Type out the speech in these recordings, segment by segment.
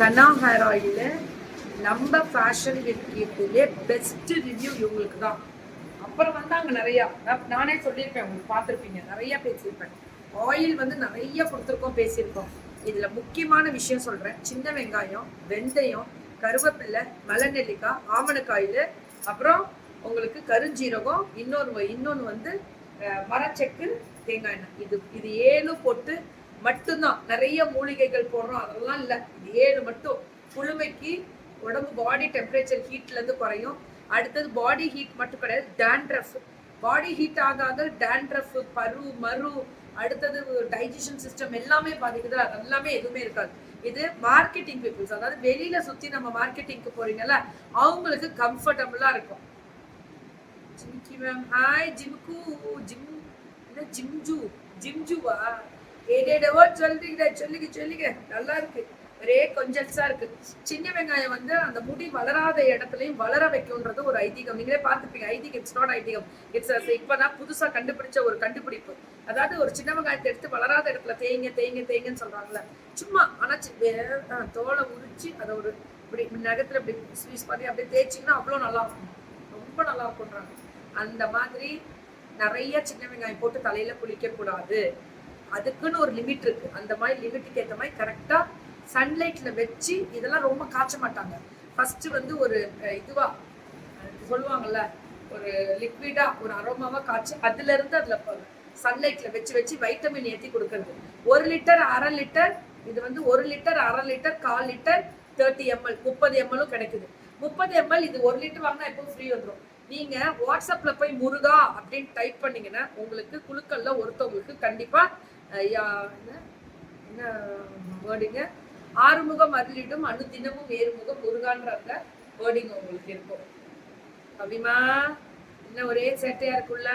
சனா hair ஆயில நம்ம fashion இருக்கிறதுலே பெஸ்ட் ரிவ்யூ இவங்களுக்கு தான் அப்புறம் வந்தாங்க நிறையா. நானே சொல்லியிருப்பேன் உங்களுக்கு பார்த்துருப்பீங்க. நிறைய பேசியிருப்பேன். ஆயில் வந்து நிறைய கொடுத்துருக்கோம் பேசியிருக்கோம். இதுல முக்கியமான விஷயம் சொல்றேன். சின்ன வெங்காயம் வெந்தயம் கருவேப்பிலை மலநெல்லிக்காய் ஆமணக்காயில் அப்புறம் உங்களுக்கு கருஞ்சீரகம் இன்னொரு இன்னொன்று வந்து மரச்செக்கு தேங்காய் எண்ணெய். இது இது ஏழு போட்டு மட்டும்தான். நிறைய மூலிகைகள் போடுறோம். அதெல்லாம் இல்லை. ஏழு மட்டும். குளுமைக்கு உடம்பு பாடி டெம்பரேச்சர் ஹீட்லேருந்து குறையும். அடுத்தது பாடி ஹீட் மட்டும் கிடையாது டேண்ட்ரஃப் பாடி ஹீட் ஆக ஆக டேண்ட்ரஃப் பரு மரு அடுத்தது டைஜஷன் சிஸ்டம் எல்லாமே பாதிக்குது. அது எல்லாமே எதுவுமே இருக்காது. இது மார்க்கெட்டிங் பீப்புள்ஸ் அதாவது வெளியில சுத்தி நம்ம மார்க்கெட்டிங்க்கு போறீங்கல்ல அவங்களுக்கு கம்ஃபர்டபுளா இருக்கும். ஜிம்கி மேம் ஹாய் ஜிம்கு ஜிம் என்ன ஜிம்ஜு ஜிம்ஜுவா? ஏதேடவோ சொல்றீங்க சொல்லுங்க சொல்லுங்க நல்லா இருக்கு. ஒரே கொஞ்சல்ஸா இருக்கு. சின்ன வெங்காயம் வந்து அந்த முடி வளராத இடத்துலயும் வளர வைக்கும்ன்றது ஒரு ஐதீகம். நீங்களே பார்த்துப்பீங்க ஐதீகம் இட்ஸ் நாட் ஐதீகம். இட்ஸ் uh, இப்பதான் புதுசா கண்டுபிடிச்ச ஒரு கண்டுபிடிப்பு. அதாவது ஒரு சின்ன வெங்காயத்தை எடுத்து வளராத இடத்துல தேய்ங்க தேய்ங்க தேய்ங்கன்னு சொல்றாங்கல்ல. சும்மா ஆனா சி- தோலை உரிச்சு அதை ஒரு இப்படி நகத்துல இப்படி ஸ்வீஸ் பண்ணி அப்படியே தேய்ச்சிங்கன்னா அவ்வளோ நல்லா இருக்கும். ரொம்ப நல்லா இருக்கும்ன்றாங்க. அந்த மாதிரி நிறைய சின்ன வெங்காயம் போட்டு தலையில குளிக்க கூடாது அதுக்குன்னு ஒரு லிமிட் இருக்கு. அந்த மாதிரி லிமிட்டுக்கு ஏற்ற மாதிரி கரெக்டா சன்லைட்ல வச்சு இதெல்லாம் ரொம்ப காய்ச்ச மாட்டாங்க. ஃபர்ஸ்ட் வந்து ஒரு இதுவா சொல்லுவாங்கல்ல ஒரு லிக்விடா ஒரு அரோமாவா காய்ச்சி அதுல இருந்து அதுல சன்லைட்ல வச்சு வச்சு வைட்டமின் ஏத்தி கொடுக்கறது. ஒரு லிட்டர் அரை லிட்டர் இது வந்து ஒரு லிட்டர் அரை லிட்டர் கால் லிட்டர் தேர்ட்டி எம்எல் முப்பது எம்எல்லும் கிடைக்குது. முப்பது எம்எல் இது ஒரு லிட்டர் வாங்கினா எப்பவும் ஃப்ரீ வந்துடும் நீங்க வாட்ஸ்அப்ல போய் முருகா அப்படின்னு டைப் பண்ணீங்கன்னா உங்களுக்கு குழுக்கள்ல ஒருத்தவங்களுக்கு கண்டிப்பா என்ன- என்ன வேர்டிங்க ஆறுமுகம் அருளிடும் அணு தினமும் ஏறுமுகம் முருகான்ற வேர்டிங் உங்களுக்கு இருக்கும். கவிமா என்ன ஒரே சேட்டையா இருக்குல்ல?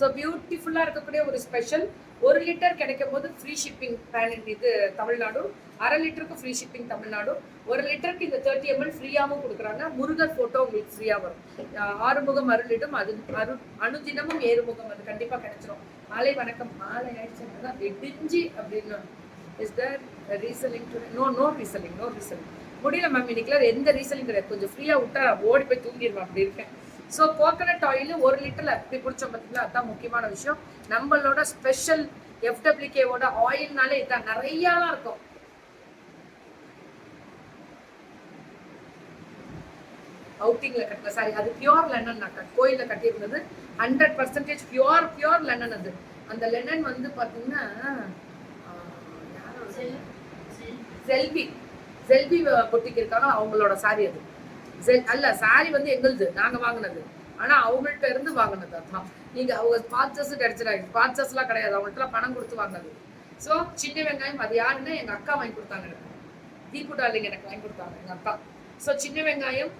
ஸோ பியூட்டிஃபுல்லா இருக்கக்கூடிய ஒரு ஸ்பெஷல் ஒரு லிட்டர் கிடைக்கும் போது ஃப்ரீ ஷிப்பிங் பேன் இது தமிழ்நாடு அரை லிட்டருக்கு ஃப்ரீ ஷிப்பிங் தமிழ்நாடு. ஒரு லிட்டருக்கு இந்த தேர்ட்டி எம்எல் ஃப்ரீயாகவும் கொடுக்குறாங்க. முருகர் ஃபோட்டோ உங்களுக்கு ஃப்ரீயாக வரும். ஆறுமுகம் அருளிடும். அது அரு அணுதினமும் ஏறுமுகம். அது கண்டிப்பாக கிடைச்சிரும். மாலை வணக்கம். மாலை ஆயிடுச்சுன்னா வெடிஞ்சி அப்படின்னு is there reselling to no no reselling no reselling முடியல மேம் இன்னைக்குலாம் எந்த ரீசலிங் கிடையாது. கொஞ்சம் ஃப்ரீயாக விட்டா ஓடி போய் தூங்கிடுவேன். அப்படி இருக்கேன். ஸோ கோகனட் ஆயில் ஒரு லிட்டர்ல அப்படி பிடிச்சோம் பார்த்தீங்களா அதான் முக்கியமான விஷயம். நம்மளோட ஸ்பெஷல் எஃப்டபிள்யூகேவோட ஆயில்னாலே இதான் நிறையலாம் இருக்கும். அவுட்டிங்ல கட்டின சாரி அது பியோர் லெனன் நான் கோயில்ல கட்டியிருந்தது. Hundred percentage pure pure linen அது. அந்த லெனன் வந்து யாரோட? செல்வி செல்வி பொட்டிக்கு இருக்காங்க. அவங்களோட சாரி அது. அல்ல சாரி வந்து எங்களுது. நாங்க வாங்கினது. ஆனா அவங்கள்ட்ட இருந்து வாங்கினது அதான் நீங்க அவங்க ஸ்பான்சர்ஸ் கிடைச்சிடாங்க ஸ்பான்சர்ஸ் எல்லாம் கிடையாது. அவங்கள்ட்ட பணம் கொடுத்து வாங்கினது. ஸோ சின்ன வெங்காயம் அது யாருன்னா எங்க அக்கா வாங்கி கொடுத்தாங்க எனக்கு. தீபு இல்லைங்க எனக்கு வாங்கி கொடுத்தாங்க எங்க அக்கா. ஸோ சின்ன வெங்காயம்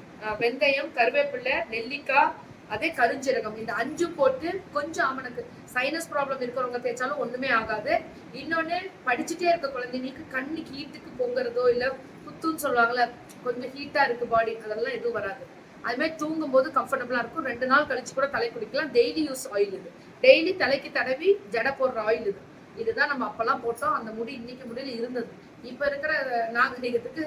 வெந்தயம் கருவேப்பிள்ளை நெல்லிக்காய் அதே கருஞ்சீரகம். இந்த அஞ்சு போட்டு கொஞ்சம் அவனுக்கு சைனஸ் ப்ராப்ளம் இருக்கிறவங்க தேய்ச்சாலும் ஒண்ணுமே ஆகாது. இன்னொன்னு படிச்சுட்டே இருக்க குழந்தைங்களுக்கு கண்ணுக்கு ஹீட்டுக்கு பொங்குறதோ இல்ல குத்துன்னு சொல்லுவாங்கல்ல கொஞ்சம் ஹீட்டா இருக்கு பாடி அதெல்லாம் எதுவும் வராது. அது மாதிரி தூங்கும் போது கம்ஃபர்டபுளா இருக்கும். ரெண்டு நாள் கழிச்சு கூட தலை குடிக்கலாம் டெய்லி யூஸ் ஆயில் இது. டெய்லி தலைக்கு தடவி ஜடை போடுற ஆயில் இது. இதுதான் நம்ம அப்பெல்லாம் போட்டோம். அந்த முடி இன்னைக்கு முடியல இருந்தது. இப்ப இருக்கிற நாகரிகத்துக்கு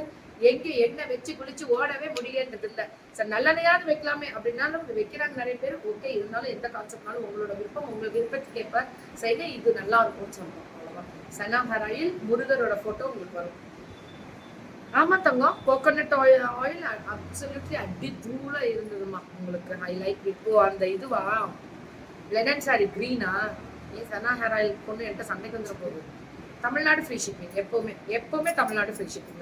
எங்க எண்ணெய் வச்சு குளிச்சு ஓடவே முடியன்றது இல்ல. சரி நல்லெண்ணையாவது வைக்கலாமே அப்படின்னாலும் வைக்கிறாங்க நிறைய பேர். ஓகே இருந்தாலும் எந்த கான்செப்ட்னாலும் உங்களோட விருப்பம் உங்கள் விருப்பத்துக்கு ஏற்ப செய்ய இது நல்லா இருக்கும்னு சொல்லுவோம் அவ்வளவுதான். சனா ஆயில் முருகரோட போட்டோ உங்களுக்கு வரும். ஆமா தங்கம் கோகோனட் ஆயில் ஆயில் அப்சல்யூட்லி அடி தூள இருந்ததுமா உங்களுக்கு ஐ லைக் இப்போ அந்த இதுவா? லெனன் சாரி க்ரீனா ஏன் சனா ஹேர் ஆயில் பொண்ணு என்கிட்ட சண்டைக்கு வந்துட போகுது. தமிழ்நாடு ஃப்ரீ ஷிப்பிங் எப்போவுமே எப்போவுமே Tamil Nadu free shipping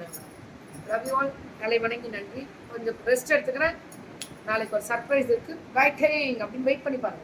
love you all நாளை வணங்கி நன்றி. கொஞ்சம் ரெஸ்ட் எடுத்துக்கிறேன். நாளைக்கு ஒரு சர்ப்ரைஸ் இருக்குது வெயிட்டிங் அப்படின்னு வெயிட் பண்ணி பாருங்க.